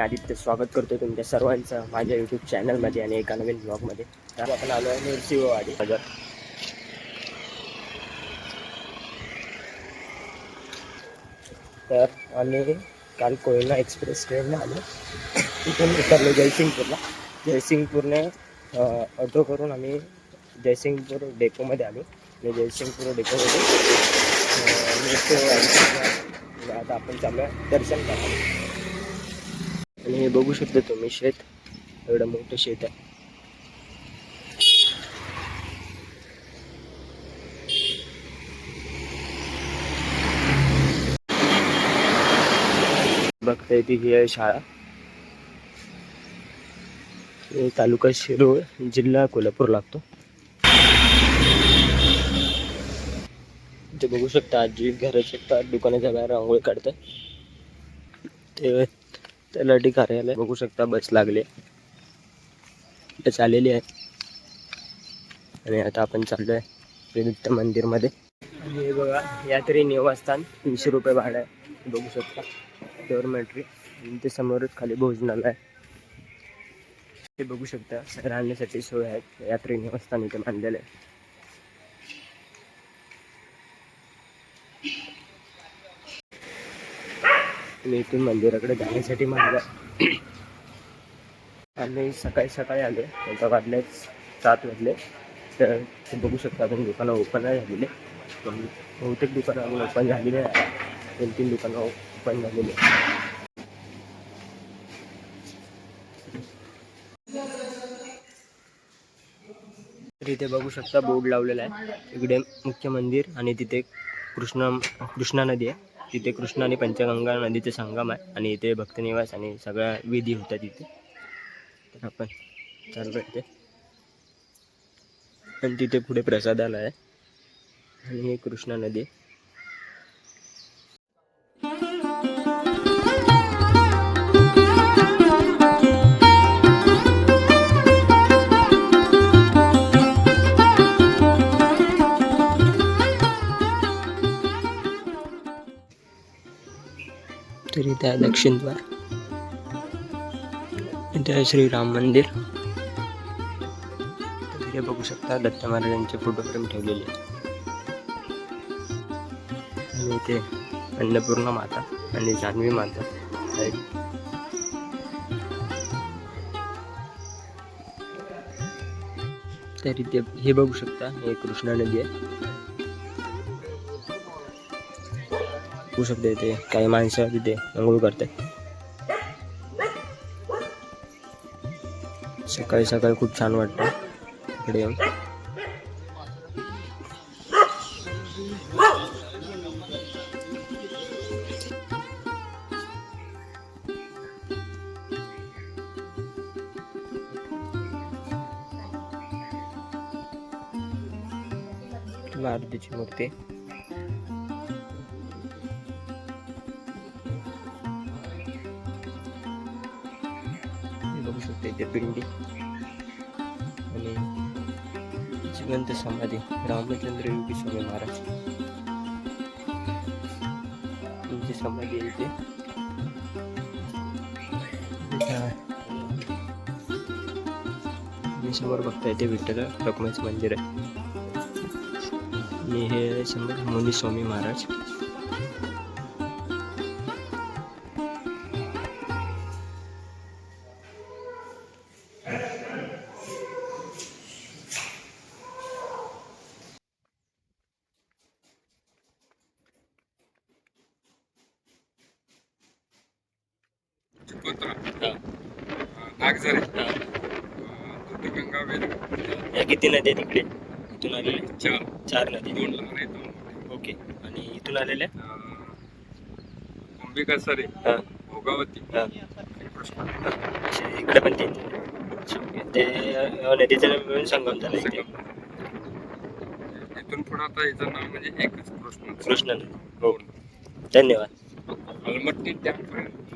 आदित्य स्वागत करतो तुमच्या सर्वांचं माझ्या यूट्यूब चॅनलमध्ये आणि एका नवीन ब्लॉगमध्ये तर आपण आलो आहे शिववाडी नगर तर आम्ही काल कोयना एक्सप्रेस ट्रेनने आलो. तिथून उतरलो जयसिंगपूरला. जयसिंगपूरने ऑटो करून आम्ही जयसिंगपूर डेपोमध्ये आलो. आणि जयसिंगपूर डेपोमध्ये आता आपण चालू आहे दर्शन करायला. आणि हे बघू शकता तुम्ही शेत. एवढं मोठं शेत आहे. बघताय ती ही आहे शाळा. तालुका शिरोळ जिल्हा कोल्हापूर लागतो. ते बघू शकता आजी घराच्या दुकानाच्या बाहेर रांगोळी काढतात. ते तलाठी कार्यालय. बघू शकता बस लागली बस आलेली आहे. आणि आता आपण चाललो आहे श्रीदत्त मंदिरमध्ये. आणि हे बघा यात्री निवासस्थान तीनशे रुपये भाडं आहे. बघू शकता डोरमेट्री आणि ते समोरच खाली भोजनालय आहे. हे बघू शकता राहण्यासाठी सोय आहेत यात्री निवासस्थान इथे बांधलेलं आहे. आणि इथून मंदिराकडे जाण्यासाठी मार्ग आम्ही सकाळी सकाळी आलो. आता वाजले सात वाजले. तर ते बघू शकता आपण दुकानं ओपन नाही झालेले. बहुतेक दुकानं अजून ओपन झालेली आहे दोन तीन दुकानं ओपन झालेली आहे. तर इथे बघू शकता बोर्ड लावलेला आहे. इकडे मुख्य मंदिर आणि तिथे कृष्णा कृष्णा नदी आहे. तिथे कृष्णा आणि पंचगंगा नदीचे संगम आहे आणि इथे भक्तनिवास आणि सगळ्या विधी होतात इथे तर आपण चाललो इथे आणि तिथे पुढे प्रसादाला आहे. आणि हे कृष्णा नदी इथे आहे दक्षिणद्वार इथे आहे श्रीराम मंदिर. तिथे बघू शकता दत्त महाराजांचे फोटो फ्रेम ठेवलेले. आणि इथे अन्नपूर्णा माता आणि जान्हवी माता आहेत. तर इथे हे बघू शकता हे कृष्णा नदी आहे. बघू शकता इथे काही माणसं तिथे आंघोळ करतात सकाळी सकाळी खूप छान वाटतं इकडे येऊन मारुतीची मूर्ती हे ते पिंडी. आणि जिवंत समाधी रामचंद्र योगी स्वामी महाराज. त्यांची समाधी येते मी समोर बघता येते विठ्ठल रखुमाईचं मंदिर आहे. आणि हे आहे समोर मुनी स्वामी महाराज. नागझरे हा. दूधगंगा वेल या किती नद्या तिकडे इथून आलेले चार. चार नदी. दोन लहान दोन ओके. आणि इथून आलेल्या? अंबिका सरे भोगावती. इकडे पण तीन. ते नदीचं नाव मिळून संगम झाला. इथून पुढे आता याचं नाव म्हणजे एकच कृष्ण. कृष्ण नदी. हो. धन्यवाद. अलमट्टी डॅम पर्यंत.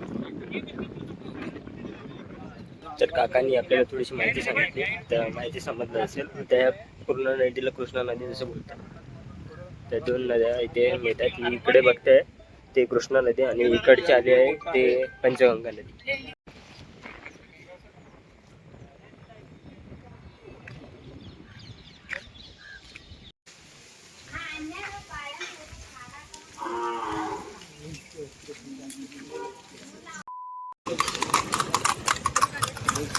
तर काकांनी आपल्याला थोडीशी माहिती सांगितली. त्या माहिती समजलं असेल. त्या पूर्ण नदीला कृष्णा नदी जसं बोलतात. त्या दोन नद्या इथे मिळतात. इकडे बघताय ते कृष्णा नदी आणि इकडची आली आहे ते पंचगंगा नदी.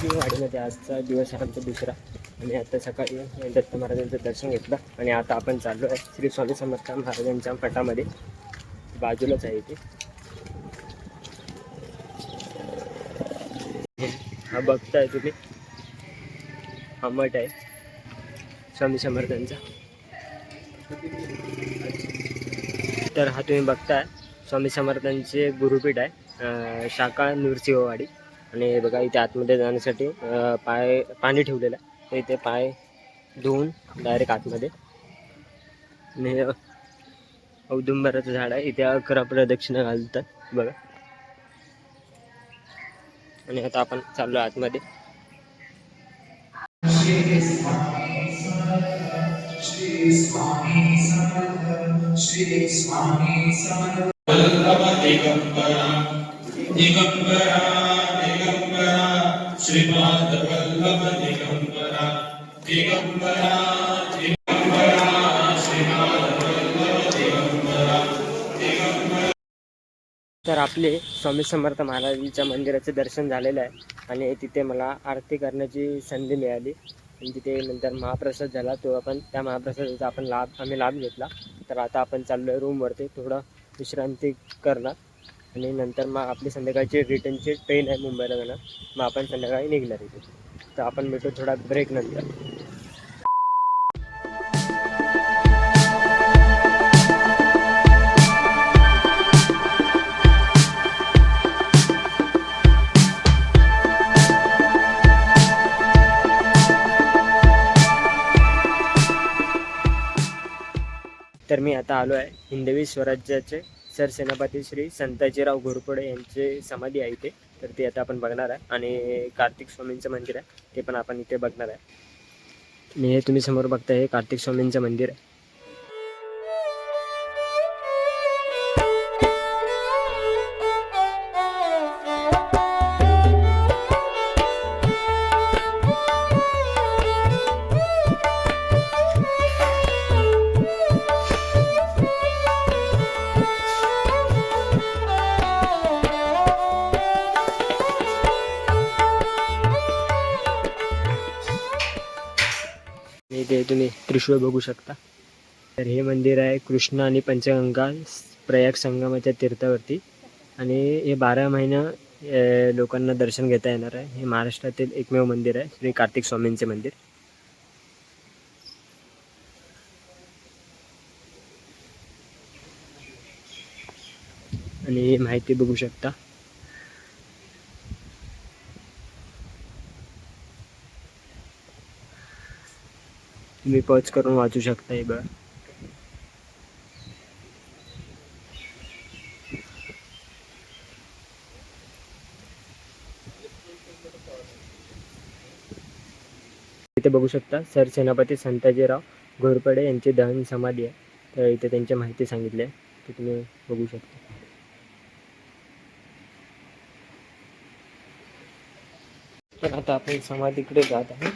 की वाडीमध्ये आजचा दिवस आहे आमचा दुसरा. आणि आता सकाळी दत्त महाराजांचं दर्शन घेतलं. आणि आता आपण चाललो आहे श्री स्वामी समर्थ महाराजांच्या मठामध्ये. बाजूलाच आहे ते हा बघताय तुम्ही. हा मठ आहे. स्वामी समर्थांचा. तर हा तुम्ही बघताय. स्वामी समर्थांचे गुरुपीठ आहे शाखा नृसिंहवाडी. आणि हे बघा इथे आतमध्ये जाण्यासाठी पाय पाणी ठेवलेलं आहे. तर इथे पाय धुवून डायरेक्ट आतमध्ये. आणि औदुंबराचं झाड आहे. इथे अकरा प्रदक्षिणा घालतात बघा. आणि आता आपण चाललो आतमध्ये. तर आपले स्वामी समर्थ महाराजांच्या मंदिराचे दर्शन झालेलं आहे आणि तिथे मला आरती करण्याची संधी मिळाली. आणि तिथे नंतर महाप्रसाद झाला. तो आपण त्या महाप्रसादाचा आपण लाभ आम्ही लाभ घेतला. तर आता आपण चाललो आहे रूमवरती थोडं विश्रांती करणार. आणि नंतर मग आपली संध्याकाळची रिटर्नची ट्रेन आहे मुंबईला जाणार. मग आपण संध्याकाळी निघणार इथे. तर आपण भेटू थोडा ब्रेक नंतर. तर मी आता आलो आहे हिंदवी स्वराज्याचे सरसेनापती श्री संताजीराव घोरपडे यांचे समाधी आहे इथे. तर ते आता आपण बघणार आहे. आणि कार्तिक स्वामींचं मंदिर आहे. ते पण आपण इथे बघणार आहे. आणि हे तुम्ही समोर बघताय हे कार्तिक स्वामींचं मंदिर आहे. त्रिशूळ बघू शकता. तर हे मंदिर आहे कृष्ण आणि पंचगंगा प्रयाग संगमाच्या तीर्थावरती. आणि हे बारा महिनं लोकांना दर्शन घेता येणार आहे. हे महाराष्ट्रातील एकमेव मंदिर आहे श्री कार्तिक स्वामींचे मंदिर. आणि ही माहिती बघू शकता. तुम्ही पॉज करून वाचू शकता हे बघा. इथे बघू शकता सर सेनापती संताजीराव घोरपडे यांची दहन समाधी आहे. तर इथे त्यांची माहिती सांगितली आहे. ती तुम्ही बघू शकता. तर आता आपण समाधीकडे जात आहे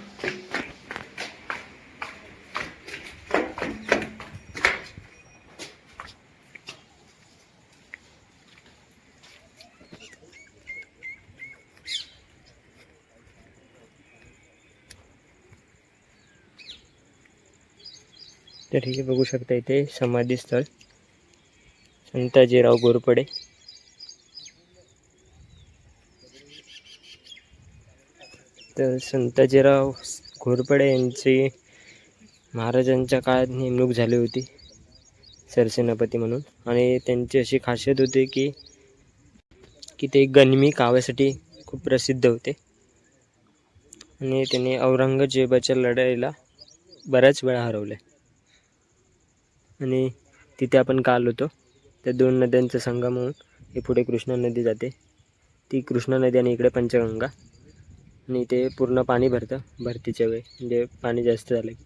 तर हे बघू शकता इथे समाधी स्थळ संताजीराव घोरपडे. तर संताजीराव घोरपडे यांची महाराजांच्या काळात नेमणूक झाली होती सरसेनापती म्हणून. आणि त्यांची अशी खासियत होती की की ते गनिमी काव्यासाठी खूप प्रसिद्ध होते. आणि त्यांनी औरंगजेबाच्या लढाईला बऱ्याच वेळा हरवले. आणि तिथे आपण काल होतो? त्या दोन नद्यांचा संगम होऊन हे पुढे कृष्णा नदी जाते. ती कृष्णा नदी आणि इकडे पंचगंगा. आणि ते पूर्ण पाणी भरतं भरतीच्या वेळी. म्हणजे पाणी जास्त झालं की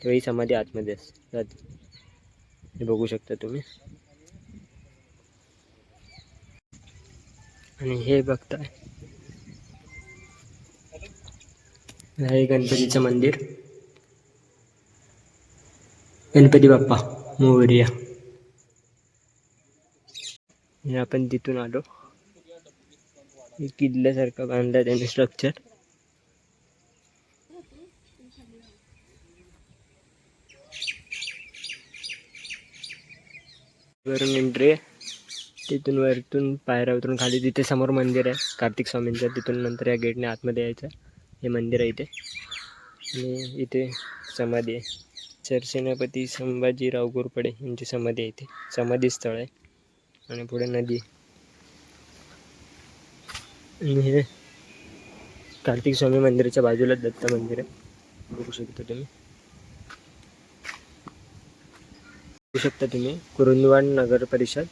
त्यावेळी समाधी आतमध्ये अस जाते. हे बघू शकता तुम्ही. आणि हे बघताय. हे गणपतीचं मंदिर. गणपती बाप्पा. मोरिया. हे आपण तिथून आलो. किल्ल्यासारखं बांधला त्याने स्ट्रक्चर वरून एंट्री तिथून वरतून पायऱ्या उतरून खाली तिथे समोर मंदिर आहे. कार्तिक स्वामींचं तिथून नंतर या गेटने आतमध्ये यायचं. हे मंदिर आहे इथे. आणि इथे समाधी आहे. सरसेनापती संभाजीराव घोरपडे यांची समाधी आहे इथे. समाधी स्थळ आहे. आणि पुढे नदी आणि हे कार्तिक स्वामी मंदिराच्या बाजूला दत्त मंदिर आहे. बघू शकता तुम्ही. बघू शकता तुम्ही. कुरुंदवाड नगर परिषद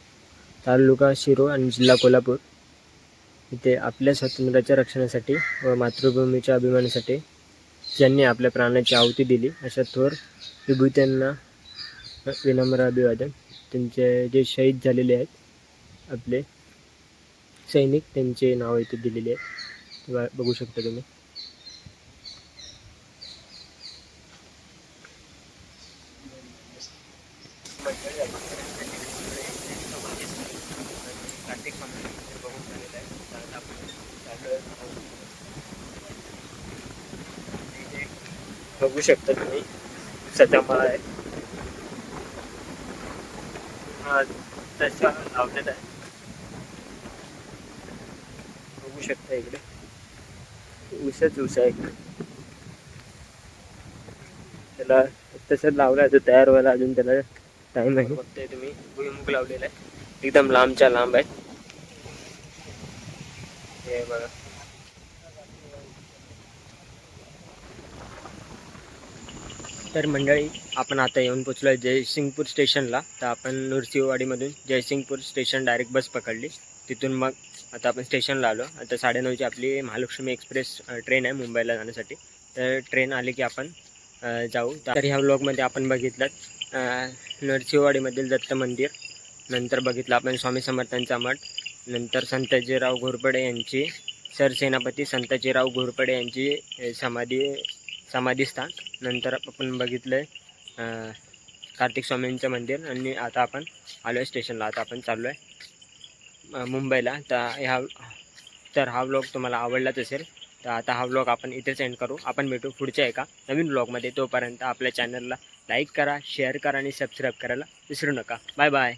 तालुका शिरो आणि जिल्हा कोल्हापूर. इथे आपल्या स्वातंत्र्याच्या रक्षणासाठी व मातृभूमीच्या अभिमानासाठी ज्यांनी आपल्या प्राणाची आहुती दिली अशा थोर विभूत्यांना विनम्र अभिवादन. त्यांचे जे शहीद झालेले आहेत आपले सैनिक त्यांचे नाव इथे दिलेले आहेत. बघू शकता तुम्ही. बघू शकता तुम्ही. मला आहे. बघू शकता इकडे. आहे. त्याला तसं लावला तो तयार व्हायला अजून त्याला टाइम आहे बघताय तुम्ही. भुईमुग लावलेला आहे. एकदम लांबच्या लांब आहे. हे बघा. तर मंडळी आपण आता येऊन पोचलो आहे जयसिंगपूर स्टेशनला. तर आपण नृसिंहवाडीमधून जयसिंगपूर स्टेशन डायरेक्ट बस पकडली. तिथून मग आता आपण स्टेशनला आलो. आता साडेनऊची आपली महालक्ष्मी एक्सप्रेस ट्रेन आहे मुंबईला जाण्यासाठी. तर ट्रेन आली की आपण जाऊ. तर ह्या व्लॉगमध्ये आपण बघितलं नरसिंहवाडीमधील दत्त मंदिर. नंतर बघितलं आपण स्वामी समर्थांचा मठ. नंतर संताजीराव घोरपडे यांची सरसेनापती संताजीराव घोरपडे यांची समाधी समाधीस्थान. नंतर आपण बघितलं आहे कार्तिक स्वामींचं मंदिर आणि आता आपण आलो आहे स्टेशनला. आता आपण चाललो आहे मुंबईला. तर ह्या तर हा व्लॉग तुम्हाला आवडलाच असेल तर आता हा व्लॉग आपण इथेच एंड करू. आपण भेटू पुढच्या एका नवीन व्लॉगमध्ये तोपर्यंत आपल्या चॅनलला लाईक करा शेअर करा आणि सबस्क्राईब करायला विसरू नका. Bye bye